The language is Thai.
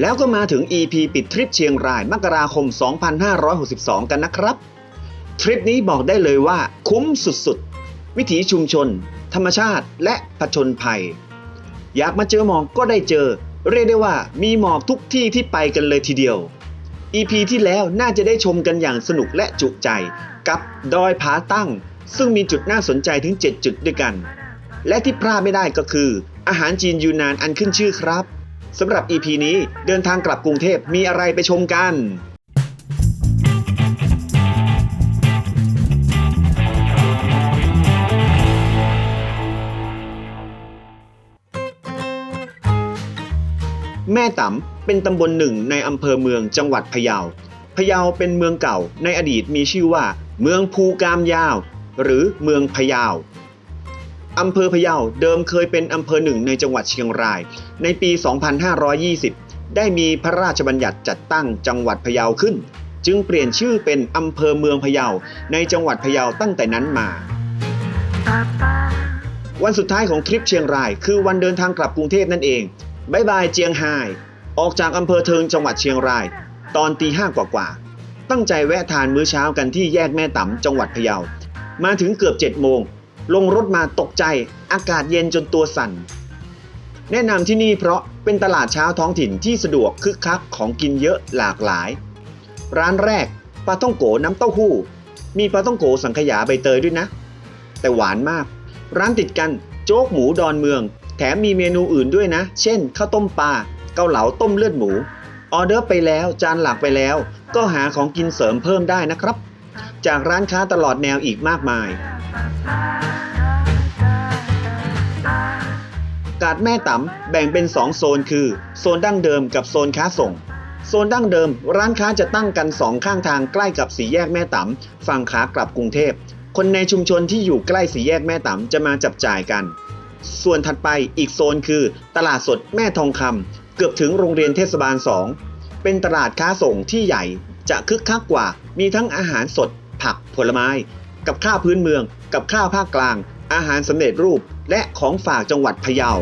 แล้วก็มาถึง EP ปิดทริปเชียงรายมกราคม 2562 กันนะครับ ทริปนี้บอกได้เลยว่าคุ้มสุดๆ วิถีชุมชน ธรรมชาติและผจญภัย อยากมาเจอหมอกก็ได้เจอ เรียกได้ว่ามีหมอกทุกที่ที่ไปกันเลยทีเดียว EP ที่แล้วน่าจะได้ชมกันอย่างสนุกและจุใจ กับดอยผาตั้ง ซึ่งมีจุดน่าสนใจถึง 7 จุดด้วยกัน และที่พลาดไม่ได้ก็คือ อาหารจีนยูนานอันขึ้นชื่อครับ สำหรับ EP นี้เดินทางกลับกรุงเทพมีอะไรไปชมกันแม่ต๋ำเป็นตำบลหนึ่งในอำเภอเมืองจังหวัดพะเยา พะเยาเป็นเมืองเก่าในอดีตมีชื่อว่า เมืองภูกามยาว หรือเมืองพะเยา อำเภอพะเยาเดิมเคยเป็นอำเภอหนึ่งในจังหวัดเชียงราย ในปี 2520 ได้มีพระราชบัญญัติจัดตั้งจังหวัดพะเยาขึ้น จึงเปลี่ยนชื่อเป็นอำเภอเมืองพะเยาในจังหวัดพะเยาตั้งแต่นั้นมา วันสุดท้ายของทริปเชียงราย คือวันเดินทางกลับกรุงเทพนั่นเองบายบายเจียงไฮออกจากอำเภอเทิงจังหวัดเชียงราย ตอนตีห้ากว่าๆตั้งใจแวะทานมื้อเช้ากันที่แยกแม่ต๋ำจังหวัดพะเยามาถึงเกือบ7จ็ดโมง ลงรถมาตกใจ อากาศเย็นจนตัวสั่น แนะนำที่นี่เพราะเป็นตลาดเช้าท้องถิ่นที่สะดวกคึกคักของกินเยอะหลากหลาย ร้านแรกปลาต้องโกน้ำเต้าหู้ มีปลาต้องโกสังขยาใบเตยด้วยนะ แต่หวานมาก ร้านติดกันโจ๊กหมูดอนเมือง แถมมีเมนูอื่นด้วยนะ เช่นข้าวต้มปลาเกาเหลาต้มเลือดหมู ออเดอร์ไปแล้วจานหลักไปแล้ว ก็หาของกินเสริมเพิ่มได้นะครับ จากร้านค้าตลอดแนวอีกมากมายาดแม่ต๋ำแบ่งเป็น 2 โซนคือ โซนดั้งเดิมกับโซนค้าส่ง โซนดั้งเดิม ร้านค้าจะตั้งกันสองข้างทางใกล้กับสีแยกแม่ต๋ำฝั่งขากลับกรุงเทพ คนในชุมชนที่อยู่ใกล้สีแยกแม่ต๋ำจะมาจับจ่ายกัน ส่วนถัดไปอีกโซนคือ ตลาดสดแม่ทองคำเกือบถึงโรงเรียนเทศบาล 2 เป็นตลาดค้าส่งที่ใหญ่จะคึกคักกว่า มีทั้งอาหารสด ผักผลไม้ กับข้าวพื้นเมือง กับข้าวภาคกลางอาหารสำเร็จรูปและของฝากจังหวัดพะเยา